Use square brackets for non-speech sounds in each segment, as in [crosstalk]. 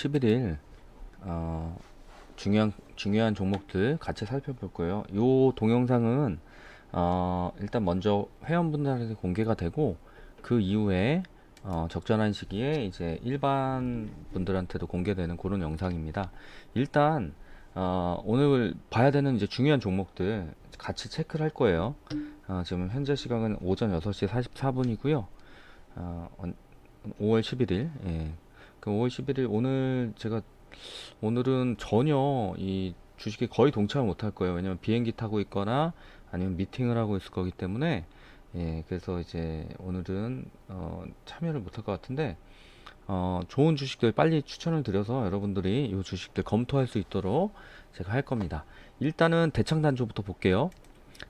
어, 오늘 5월 11일 어, 중요한 중요한 종목들 같이 살펴볼 거예요. 요 동영상은 어, 일단 먼저 회원분들한테 공개가 되고 그 이후에 어, 적절한 시기에 이제 일반 분들한테도 공개되는 그런 영상입니다. 일단 어, 오늘 봐야 되는 이제 중요한 종목들 같이 체크를 할 거예요. 어, 지금 현재 시각은 오전 6시 44분이고요. 어, 5월 11일, 예. 그 5월 11일 오늘 제가 오늘은 전혀 이 주식에 거의 동참을 못 할 거예요. 왜냐면 비행기 타고 있거나 아니면 미팅을 하고 있을 거기 때문에 예, 그래서 이제 오늘은 어, 참여를 못 할 것 같은데 어, 좋은 주식들 빨리 추천을 드려서 여러분들이 이 주식들 검토할 수 있도록 제가 할 겁니다. 일단은 대창단조부터 볼게요.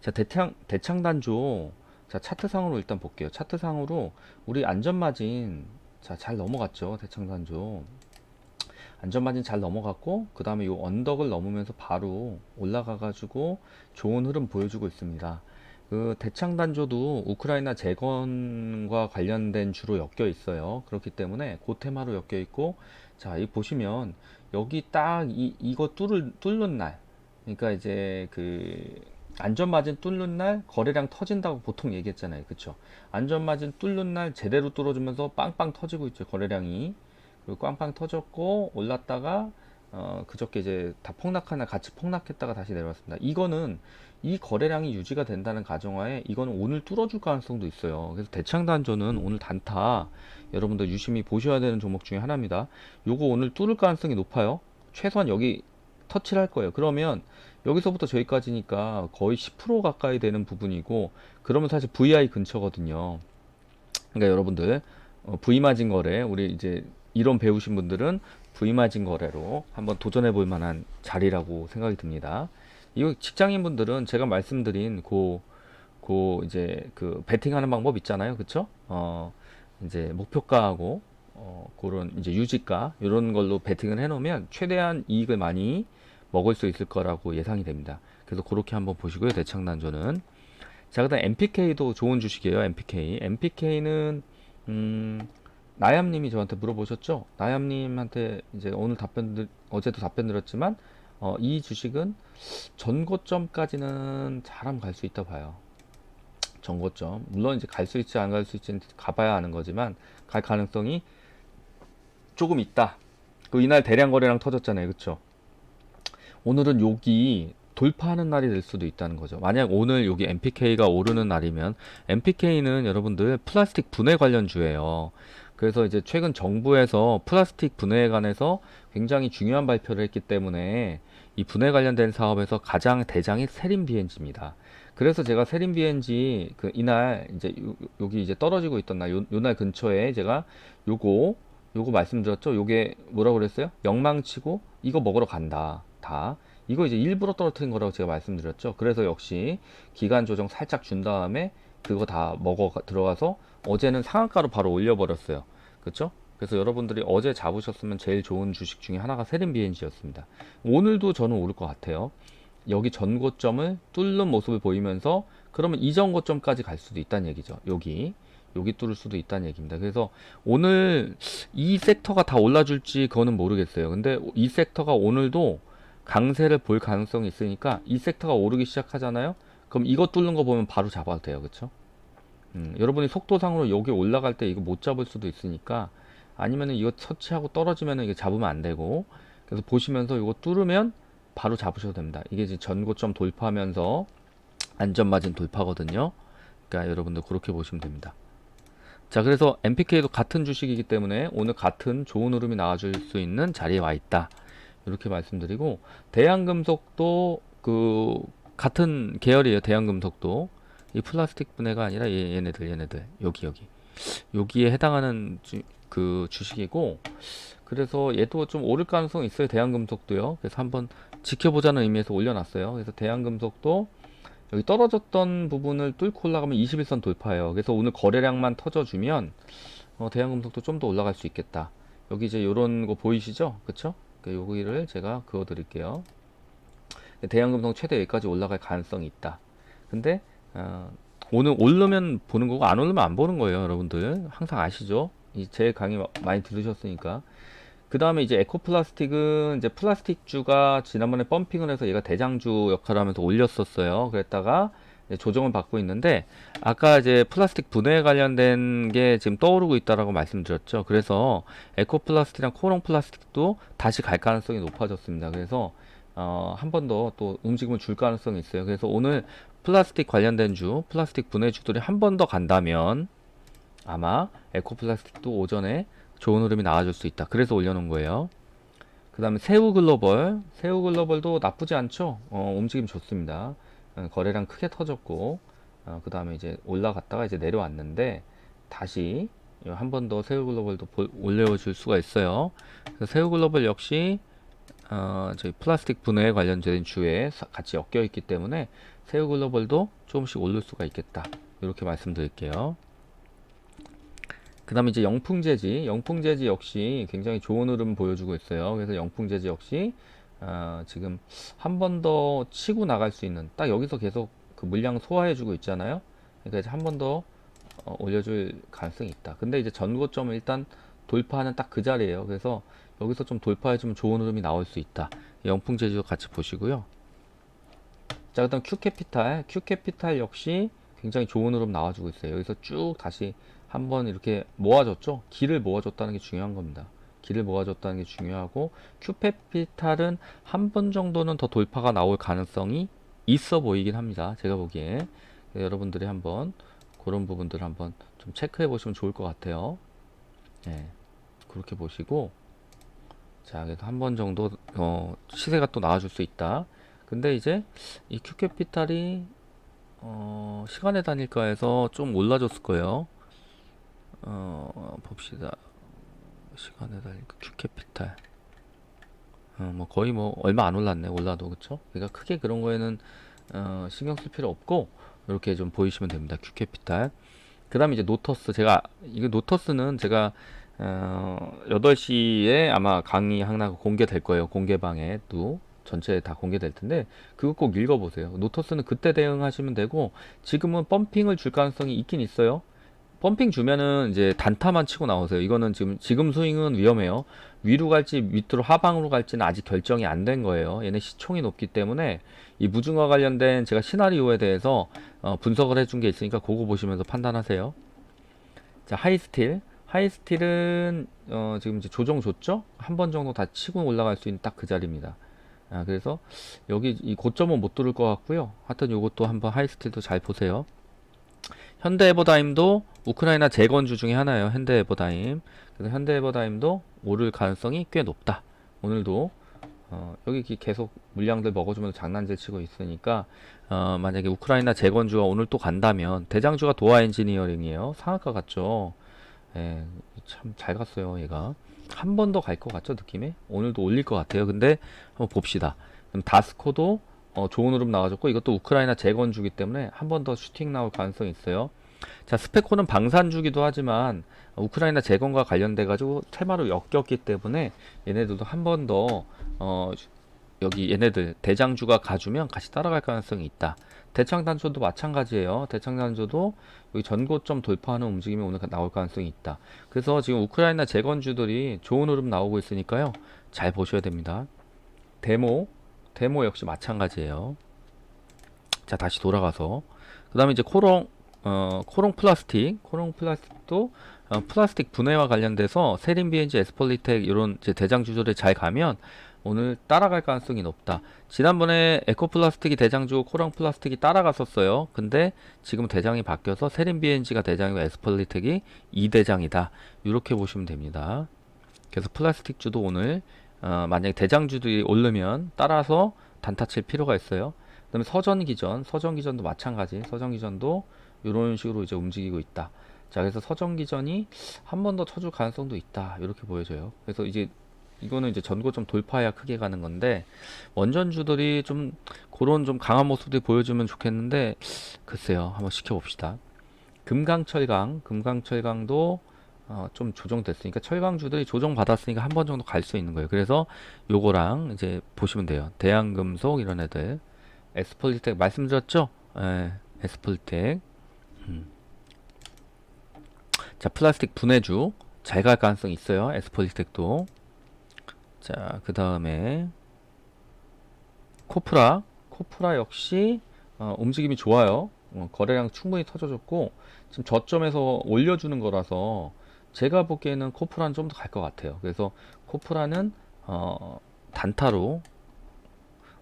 자, 대창 대창단조 자, 차트상으로 일단 볼게요. 차트상으로 우리 안전마진 자, 잘 넘어갔죠. 대창단조. 안전마진 잘 넘어갔고 그 다음에 요 언덕을 넘으면서 바로 올라가 가지고 좋은 흐름 보여주고 있습니다. 그 대창단조도 우크라이나 재건과 관련된 주로 엮여 있어요. 그렇기 때문에 그 테마로 엮여 있고 자, 이 보시면 여기 딱 이 이거 뚫을 뚫는 날 그러니까 이제 그 안전마진 뚫는 날 거래량 터진다고 보통 얘기했잖아요. 그쵸? 안전마진 뚫는 날 제대로 뚫어주면서 빵빵 터지고 있죠. 거래량이. 그리고 빵빵 터졌고 올랐다가 어, 그저께 이제 다 폭락하나 같이 폭락했다가 다시 내려왔습니다. 이거는 이 거래량이 유지가 된다는 가정하에 이거는 오늘 뚫어줄 가능성도 있어요. 그래서 대창단조는 오늘 단타 여러분들 유심히 보셔야 되는 종목 중에 하나입니다. 요거 오늘 뚫을 가능성이 높아요. 최소한 여기 터치를 할 거예요. 그러면 여기서부터 저기까지니까 거의 10% 가까이 되는 부분이고 그러면 사실 VI 근처거든요. 그러니까 여러분들 어, V마진 거래 우리 이제 이론 배우신 분들은 V마진 거래로 한번 도전해 볼 만한 자리라고 생각이 듭니다. 이거 직장인 분들은 제가 말씀드린 그, 그 이제 그 베팅하는 방법 있잖아요. 그쵸? 어, 이제 목표가하고 어, 그런 이제 유지가 이런 걸로 베팅을 해 놓으면 최대한 이익을 많이 먹을 수 있을 거라고 예상이 됩니다. 그래서 그렇게 한번 보시고요. 대창단조는 자, 그다음 MPK도 좋은 주식이에요. MPK. MPK는 음, 나얌님이 저한테 물어보셨죠. 나얌님한테 이제 오늘 답변 들 어제도 답변 드렸지만 어, 이 주식은 전고점까지는 잘하면 갈 수 있다 봐요. 전고점. 물론 이제 갈 수 있지 안 갈 수 있지는 가봐야 아는 거지만 갈 가능성이 조금 있다. 그 이날 대량 거래량 터졌잖아요. 그쵸? 오늘은 여기 돌파하는 날이 될 수도 있다는 거죠. 만약 오늘 여기 MPK가 오르는 날이면 MPK는 여러분들 플라스틱 분해 관련주예요. 그래서 이제 최근 정부에서 플라스틱 분해에 관해서 굉장히 중요한 발표를 했기 때문에 이 분해 관련된 사업에서 가장 대장이 세림 BNG입니다. 그래서 제가 세림 BNG 그 이날 이제 요, 여기 이제 떨어지고 있던 날, 요, 요날 근처에 제가 요거 요거 말씀드렸죠. 요게 뭐라고 그랬어요? 영망치고 이거 먹으러 간다. 다. 이거 이제 일부러 떨어뜨린 거라고 제가 말씀드렸죠. 그래서 역시 기간 조정 살짝 준 다음에 그거 다 먹어 가- 들어가서 어제는 상한가로 바로 올려버렸어요. 그쵸? 그래서 여러분들이 어제 잡으셨으면 제일 좋은 주식 중에 하나가 세림 BNG였습니다. 오늘도 저는 오를 것 같아요. 여기 전고점을 뚫는 모습을 보이면서 그러면 이전 고점까지 갈 수도 있다는 얘기죠. 여기. 여기 뚫을 수도 있다는 얘기입니다. 그래서 오늘 이 섹터가 다 올라줄지 그거는 모르겠어요. 근데 이 섹터가 오늘도 강세를 볼 가능성이 있으니까 이 섹터가 오르기 시작하잖아요. 그럼 이거 뚫는 거 보면 바로 잡아도 돼요. 그쵸? 음, 여러분이 속도상으로 여기 올라갈 때 이거 못 잡을 수도 있으니까 아니면은 이거 터치하고 떨어지면은 이게 잡으면 안 되고 그래서 보시면서 이거 뚫으면 바로 잡으셔도 됩니다. 이게 이제 전고점 돌파하면서 안전마진 돌파거든요. 그러니까 여러분들 그렇게 보시면 됩니다. 자, 그래서 MPK도 같은 주식이기 때문에 오늘 같은 좋은 흐름이 나와줄 수 있는 자리에 와 있다. 이렇게 말씀드리고 대한금속도 그 같은 계열이에요. 대한금속도 이 플라스틱 분해가 아니라 얘, 얘네들 얘네들 여기 여기 여기에 해당하는 주, 그 주식이고 그래서 얘도 좀 오를 가능성이 있어요. 대한금속도요. 그래서 한번 지켜보자는 의미에서 올려놨어요. 그래서 대한금속도 여기 떨어졌던 부분을 뚫고 올라가면 21선 돌파해요. 그래서 오늘 거래량만 터져주면 어, 대한금속도 좀 더 올라갈 수 있겠다. 여기 이제 요런 거 보이시죠? 그쵸? 여기를 제가 그어 드릴게요. 대한금속 최대 여기까지 올라갈 가능성이 있다. 근데 어, 오늘 오르면 보는 거고 안 오르면 안 보는 거예요, 여러분들. 항상 아시죠? 이제 강의 마- 많이 들으셨으니까. 그 다음에 이제 에코플라스틱은 이제 플라스틱주가 지난번에 펌핑을 해서 얘가 대장주 역할을 하면서 올렸었어요. 그랬다가 조정을 받고 있는데 아까 이제 플라스틱 분해에 관련된 게 지금 떠오르고 있다라고 말씀드렸죠. 그래서 에코플라스틱이랑 코롱 플라스틱도 다시 갈 가능성이 높아졌습니다. 그래서 어, 한 번 더 또 움직임을 줄 가능성이 있어요. 그래서 오늘 플라스틱 관련된 주, 플라스틱 분해주들이 한 번 더 간다면 아마 에코플라스틱도 오전에 좋은 흐름이 나와줄 수 있다. 그래서 올려놓은 거예요. 그 다음에 새우 글로벌, 새우 글로벌도 나쁘지 않죠. 어, 움직임 좋습니다. 어, 거래량 크게 터졌고, 어, 그 다음에 이제 올라갔다가 이제 내려왔는데 다시 한 번더 새우 글로벌도 보- 올려줄 수가 있어요. 그래서 새우 글로벌 역시 어, 저희 플라스틱 분해에 관련된 주에 사- 같이 엮여 있기 때문에 새우 글로벌도 조금씩 오를 수가 있겠다. 이렇게 말씀드릴게요. 그 다음에 이제 영풍재지, 영풍재지 역시 굉장히 좋은 흐름 보여주고 있어요. 그래서 영풍재지 역시 어, 지금 한 번 더 치고 나갈 수 있는 딱 여기서 계속 그 물량 소화해주고 있잖아요. 그러니까 이제 한 번더 어, 올려줄 가능성이 있다. 근데 이제 전고점을 일단 돌파하는 딱 그 자리예요. 그래서 여기서 좀 돌파해주면 좋은 흐름이 나올 수 있다. 영풍재지도 같이 보시고요. 자, 그다음 Q캐피탈, Q캐피탈 역시 굉장히 좋은 흐름 나와주고 있어요. 여기서 쭉 다시 한번 이렇게 모아줬죠. 길을 모아줬다는 게 중요한 겁니다. 길을 모아줬다는 게 중요하고 Q캐피탈은 한 번 정도는 더 돌파가 나올 가능성이 있어 보이긴 합니다. 제가 보기에 여러분들이 한번 그런 부분들 한번 좀 체크해 보시면 좋을 것 같아요. 네, 그렇게 보시고 자, 그래서 한 번 정도 어, 시세가 또 나와줄 수 있다. 근데 이제 이 Q캐피탈이 어, 시간의 단일가에서 좀 올라줬을 거예요. 어, 봅시다. 시간의 단일가 Q캐피탈. 어, 뭐 거의 뭐 얼마 안 올랐네. 올라도 그쵸? 그러니까 크게 그런 거에는 어, 신경 쓸 필요 없고 이렇게 좀 보이시면 됩니다. Q캐피탈. 그 다음에 이제 노터스 제가 이거 노터스는 제가 어, 8시에 아마 강의 하나 공개될 거예요. 공개방에도 전체 다 공개될 텐데 그거 꼭 읽어보세요. 노터스는 그때 대응하시면 되고 지금은 펌핑을 줄 가능성이 있긴 있어요. 펌핑 주면은 이제 단타만 치고 나오세요. 이거는 지금 지금 스윙은 위험해요. 위로 갈지 밑으로 하방으로 갈지는 아직 결정이 안 된 거예요. 얘네 시총이 높기 때문에 이 무증화 관련된 제가 시나리오에 대해서 어, 분석을 해준 게 있으니까 그거 보시면서 판단하세요. 자 하이스틸 하이스틸은 어, 지금 이제 조정 줬죠? 한 번 정도 다 치고 올라갈 수 있는 딱 그 자리입니다. 아, 그래서 여기 이 고점은 못 뚫을 것 같고요. 하여튼 요것도 한번 하이스틸도 잘 보세요. 현대에버다임도 우크라이나 재건주 중에 하나예요. 현대에버다임. 그래서 현대에버다임도 오를 가능성이 꽤 높다. 오늘도 어, 여기 계속 물량들 먹어주면서 장난질 치고 있으니까 어, 만약에 우크라이나 재건주가 오늘 또 간다면 대장주가 도화 엔지니어링이에요. 상한가 같죠. 예, 참 잘 갔어요. 얘가 한 번 더 갈 것 같죠 느낌에 오늘도 올릴 것 같아요. 근데 한번 봅시다. 그럼 다스코도 어, 좋은 흐름 나와줬고 이것도 우크라이나 재건주기 때문에 한 번 더 슈팅 나올 가능성이 있어요. 자 스페코는 방산주기도 하지만 우크라이나 재건과 관련돼 가지고 테마로 엮였기 때문에 얘네들도 한 번 더 어, 여기 얘네들 대장주가 가주면 같이 따라갈 가능성이 있다. 대창단조도 마찬가지예요. 대창단조도 여기 전고점 돌파하는 움직임이 오늘 나올 가능성이 있다. 그래서 지금 우크라이나 재건주들이 좋은 흐름 나오고 있으니까요. 잘 보셔야 됩니다. 데모, 데모 역시 마찬가지예요. 자, 다시 돌아가서 그 다음에 이제 코롱, 어, 코롱 플라스틱, 코롱 플라스틱도 어, 플라스틱 분해와 관련돼서 세린 비엔지 에스폴리텍 이런 이제 대장주들이 잘 가면 오늘 따라갈 가능성이 높다. 지난번에 에코플라스틱이 대장주고 코랑 플라스틱이 따라갔었어요. 근데 지금 대장이 바뀌어서 세린 비엔지가 대장이고 에스폴리텍이 2대장이다. 이렇게 보시면 됩니다. 그래서 플라스틱주도 오늘 어, 만약에 대장주들이 오르면 따라서 단타 칠 필요가 있어요. 그다음에 서전기전, 서전기전도 마찬가지. 서전기전도 이런 식으로 이제 움직이고 있다. 자, 그래서 서전기전이 한 번 더 쳐줄 가능성도 있다. 이렇게 보여져요. 그래서 이제 이거는 이제 전고점 돌파해야 크게 가는 건데 원전주들이 좀 그런 좀 강한 모습들 보여주면 좋겠는데 글쎄요 한번 시켜봅시다 금강철강 금강철강도 어, 좀 조정됐으니까 철강주들이 조정받았으니까 한 번 정도 갈 수 있는 거예요. 그래서 요거랑 이제 보시면 돼요. 대한금속 이런 애들. 에스폴리텍 말씀드렸죠? 예, 에스폴리텍. 음. 자 플라스틱 분해주. 잘 갈 가능성이 있어요. 에스폴리텍도. 자, 그 다음에 코프라. 코프라 역시 어, 움직임이 좋아요. 어, 거래량 충분히 터져줬고 지금 저점에서 올려주는 거라서 제가 보기에는 코프라는 좀 더 갈 것 같아요. 그래서 코프라는 어, 단타로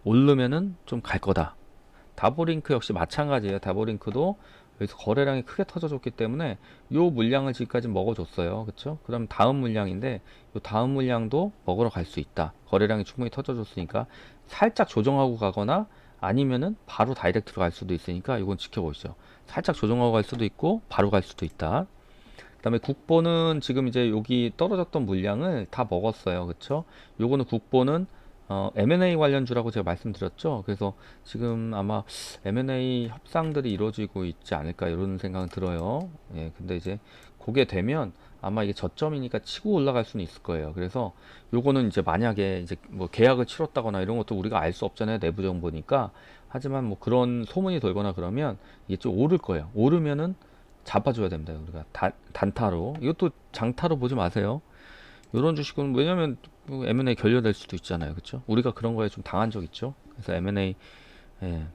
오르면은 좀 갈 거다. 다보링크 역시 마찬가지예요. 다보링크도 여기서 거래량이 크게 터져줬기 때문에 요 물량을 지금까지 먹어줬어요. 그쵸? 그럼 다음 물량인데 요 다음 물량도 먹으러 갈 수 있다. 거래량이 충분히 터져줬으니까 살짝 조정하고 가거나 아니면은 바로 다이렉트로 갈 수도 있으니까 이건 지켜보시죠. 살짝 조정하고 갈 수도 있고 바로 갈 수도 있다. 그다음에 국보는 지금 이제 여기 떨어졌던 물량을 다 먹었어요. 그쵸? 요거는 국보는 어, M&A 관련주라고 제가 말씀드렸죠. 그래서 지금 아마 M&A 협상들이 이루어지고 있지 않을까 이런 생각은 들어요. 예, 근데 이제 그게 되면 아마 이게 저점이니까 치고 올라갈 수는 있을 거예요. 그래서 요거는 이제 만약에 이제 뭐 계약을 치렀다거나 이런 것도 우리가 알 수 없잖아요. 내부 정보니까. 하지만 뭐 그런 소문이 돌거나 그러면 이게 좀 오를 거예요. 오르면은 잡아줘야 됩니다. 우리가 단, 단타로. 이것도 장타로 보지 마세요. 이런 주식은 왜냐면 뭐 M&A 결렬될 수도 있잖아요. 그렇죠? 우리가 그런 거에 좀 당한 적 있죠. 그래서 M&A 예.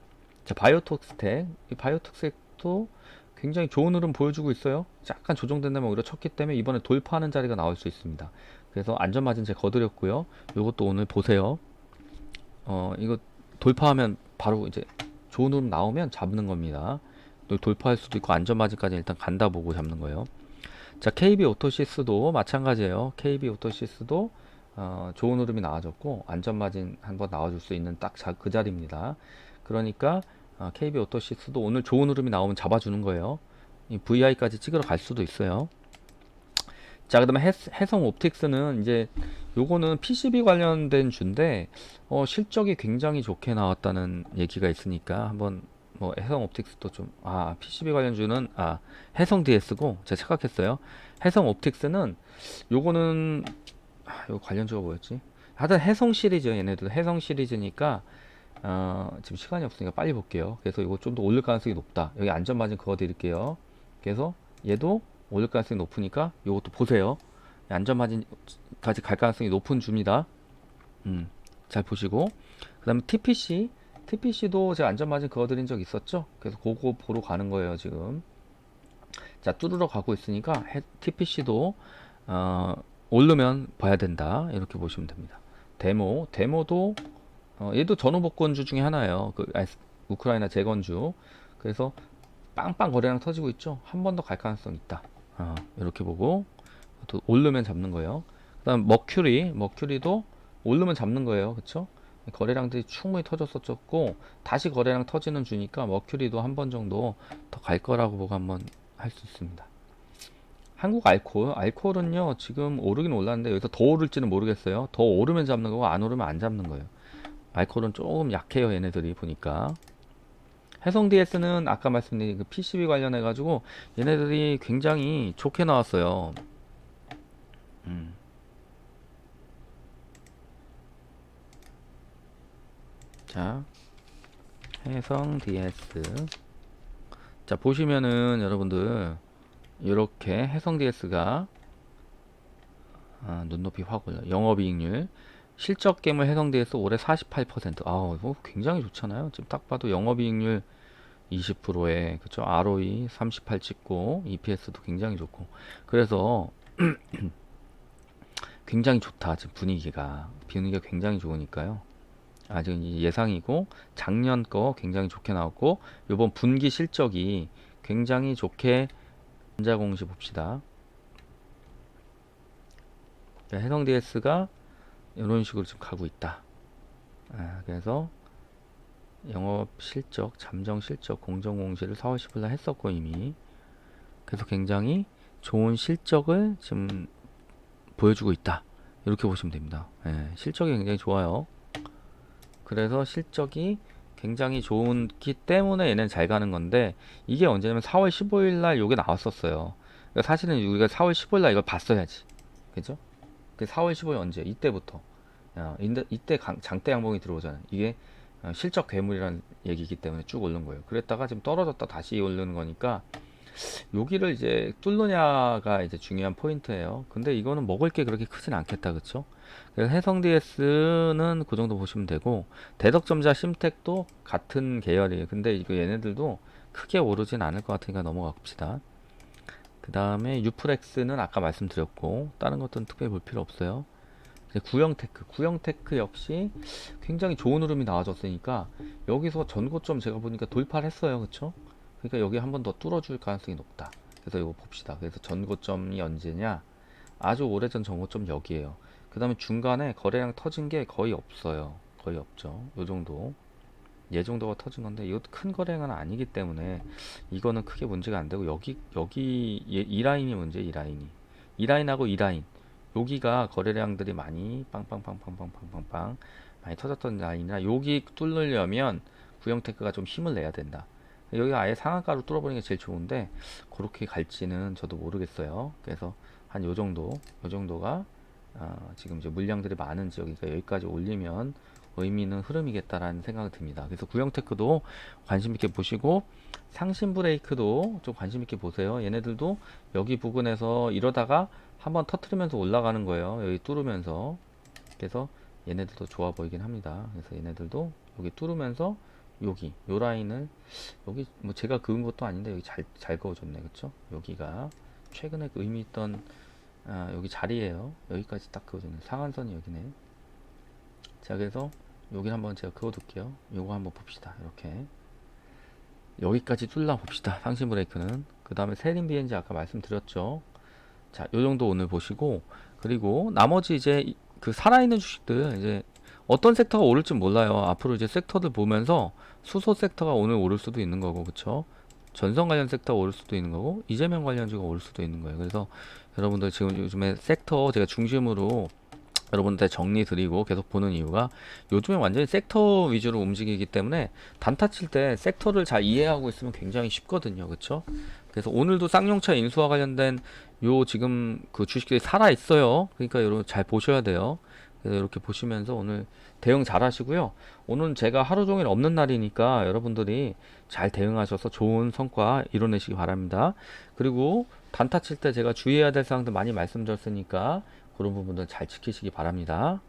자, 바이오톡스텍. 이 바이오톡스텍도 굉장히 좋은 흐름 보여주고 있어요. 약간 조정된 다면 오히려 쳤기 때문에 이번에 돌파하는 자리가 나올 수 있습니다. 그래서 안전마진 제가 거드렸고요. 요것도 오늘 보세요. 어, 이거 돌파하면 바로 이제 좋은 흐름 나오면 잡는 겁니다. 또 돌파할 수도 있고 안전마진까지 일단 간다 보고 잡는 거예요. 자, KB 오토시스도 마찬가지예요. KB 오토시스도 어, 좋은 흐름이 나와줬고 안전마진 한번 나와줄 수 있는 딱 그 자리입니다. 그러니까 어, KB 오토시스도 오늘 좋은 흐름이 나오면 잡아주는 거예요. 이 VI까지 찍으러 갈 수도 있어요. 자, 그 다음에 해, 해성 옵틱스는 이제 요거는 PCB 관련된 주인데 어, 실적이 굉장히 좋게 나왔다는 얘기가 있으니까 한번 뭐 해성 옵틱스도 좀 아 PCB 관련주는 아 해성 DS고 제가 착각했어요. 해성 옵틱스는 요거는 아, 요 관련주가 뭐였지? 하여튼 해성 시리즈 얘네들 해성 시리즈니까 어, 지금 시간이 없으니까 빨리 볼게요. 그래서 이거 좀 더 올릴 가능성이 높다. 여기 안전 마진 그거 드릴게요. 그래서 얘도 올릴 가능성이 높으니까 요것도 보세요. 안전 마진까지 갈 가능성이 높은 줍니다. 음, 잘 보시고 그 다음에 TPC TPC도 제가 안전마진 그어드린 적 있었죠? 그래서 그거 보러 가는 거예요, 지금. 자, 뚜르러 가고 있으니까 TPC도 어, 오르면 봐야 된다. 이렇게 보시면 됩니다. 데모, 데모도 어, 얘도 전후복권주 중에 하나예요. 그 아이스- 우크라이나 재건주. 그래서 빵빵 거래량 터지고 있죠. 한 번 더 갈 가능성 있다. 어, 이렇게 보고 또 오르면 잡는 거예요. 그다음 머큐리, 머큐리도 오르면 잡는 거예요. 그렇죠? 거래량들이 충분히 터졌었고 다시 거래량 터지는 주니까 머큐리도 한 번 정도 더 갈 거라고 보고 한번 할 수 있습니다. 한국 알코올, 알코올은요 지금 오르긴 올랐는데 여기서 더 오를지는 모르겠어요. 더 오르면 잡는 거고 안 오르면 안 잡는 거예요. 알코올은 조금 약해요 얘네들이 보니까. 해성 DS는 아까 말씀드린 그 PCB 관련해 가지고 얘네들이 굉장히 좋게 나왔어요. 음. 자, 해성 DS. 자, 보시면은 여러분들 이렇게 해성 DS가 아, 눈높이 확 올라. 영업이익률 실적 괴물 해성 DS 올해 48%. 아우, 이거 굉장히 좋잖아요. 지금 딱 봐도 영업이익률 20%에 그쵸 ROE 38 찍고 EPS도 굉장히 좋고 그래서 [clears throat] 굉장히 좋다 지금 분위기가 분위기가 굉장히 좋으니까요 아직 예상이고 작년 거 굉장히 좋게 나왔고 요번 분기 실적이 굉장히 좋게 전자 공시 봅시다 해성 DS가 이런 식으로 지금 가고 있다 아, 그래서 영업 실적, 잠정 실적, 공정 공시를 4월 10일 날 했었고 이미 그래서 굉장히 좋은 실적을 지금 보여주고 있다. 이렇게 보시면 됩니다. 예, 실적이 굉장히 좋아요. 그래서 실적이 굉장히 좋기 때문에 얘는 잘 가는 건데 이게 언제냐면 4월 15일 날 요게 나왔었어요. 그러니까 사실은 우리가 4월 15일 날 이걸 봤어야지. 그죠? 그 4월 15일 언제? 이때부터. 야, 이때, 장대 양봉이 들어오잖아요. 이게 어, 실적 괴물이라는 얘기이기 때문에 쭉 오른 거예요. 그랬다가 지금 떨어졌다 다시 오르는 거니까 여기를 이제 뚫느냐가 이제 중요한 포인트예요. 근데 이거는 먹을 게 그렇게 크진 않겠다, 그쵸? 그래서 해성 DS는 그 정도 보시면 되고 대덕점자 심택도 같은 계열이에요. 근데 이거 얘네들도 크게 오르진 않을 것 같으니까 넘어가 봅시다. 그 다음에 유플렉스는 아까 말씀드렸고 다른 것들은 특별히 볼 필요 없어요. 구형테크, 구형테크 역시 굉장히 좋은 흐름이 나와줬으니까 여기서 전고점 제가 보니까 돌파를 했어요, 그쵸? 그러니까 여기 한 번 더 뚫어줄 가능성이 높다. 그래서 이거 봅시다. 그래서 전고점이 언제냐? 아주 오래전 전고점 여기에요. 그 다음에 중간에 거래량 터진 게 거의 없어요. 거의 없죠. 요 정도. 얘 정도가 터진 건데 이것도 큰 거래량은 아니기 때문에 이거는 크게 문제가 안 되고 여기 여기 얘- 이 라인이 문제 이 라인이 이 라인하고 이 라인 여기가 거래량들이 많이 빵빵빵빵빵빵빵빵 많이 터졌던 라인이라 여기 뚫으려면 구형테크가 좀 힘을 내야 된다. 여기 아예 상한가로 뚫어버리는 게 제일 좋은데 그렇게 갈지는 저도 모르겠어요. 그래서 한 요 정도, 요 정도가 아, 지금 이제 물량들이 많은 지역이니까 여기까지 올리면 의미 있는 흐름이겠다라는 생각이 듭니다. 그래서 구형테크도 관심 있게 보시고 상신 브레이크도 좀 관심 있게 보세요. 얘네들도 여기 부근에서 이러다가 한번 터트리면서 올라가는 거예요. 여기 뚫으면서 그래서 얘네들도 좋아 보이긴 합니다. 그래서 얘네들도 여기 뚫으면서 여기 요 라인을 여기 뭐 제가 그은 것도 아닌데 여기 잘 잘 그어줬네. 그쵸? 여기가 최근에 그 의미 있던 아, 여기 자리에요. 여기까지 딱 그어줬네. 상한선이 여기네. 자 그래서 여기 한번 제가 그어둘게요. 요거 한번 봅시다. 이렇게. 여기까지 뚫나 봅시다. [laughs] 상신 브레이크는. 그 다음에 세린 BNG 아까 말씀드렸죠? 자 요 정도 오늘 보시고 그리고 나머지 이제 이- 그 살아있는 주식들 이제 어떤 섹터가 오를지 몰라요. 앞으로 이제 섹터들 보면서 수소 섹터가 오늘 오를 수도 있는 거고, 그쵸? 전선 관련 섹터가 오를 수도 있는 거고, 이재명 관련주가 오를 수도 있는 거예요. 그래서 여러분들 지금 요즘에 섹터 제가 중심으로 여러분들 정리 드리고 계속 보는 이유가 요즘에 완전히 섹터 위주로 움직이기 때문에 단타 칠 때 섹터를 잘 이해하고 있으면 굉장히 쉽거든요. 그쵸? 그래서 오늘도 쌍용차 인수와 관련된 요 지금 그 주식들이 살아 있어요. 그러니까 여러분 잘 보셔야 돼요. 그래서 이렇게 보시면서 오늘 대응 잘 하시고요. 오늘 제가 하루 종일 없는 날이니까 여러분들이 잘 대응하셔서 좋은 성과 이뤄내시기 바랍니다. 그리고 단타 칠 때 제가 주의해야 될 사항들 많이 말씀드렸으니까 그런 부분들 잘 지키시기 바랍니다.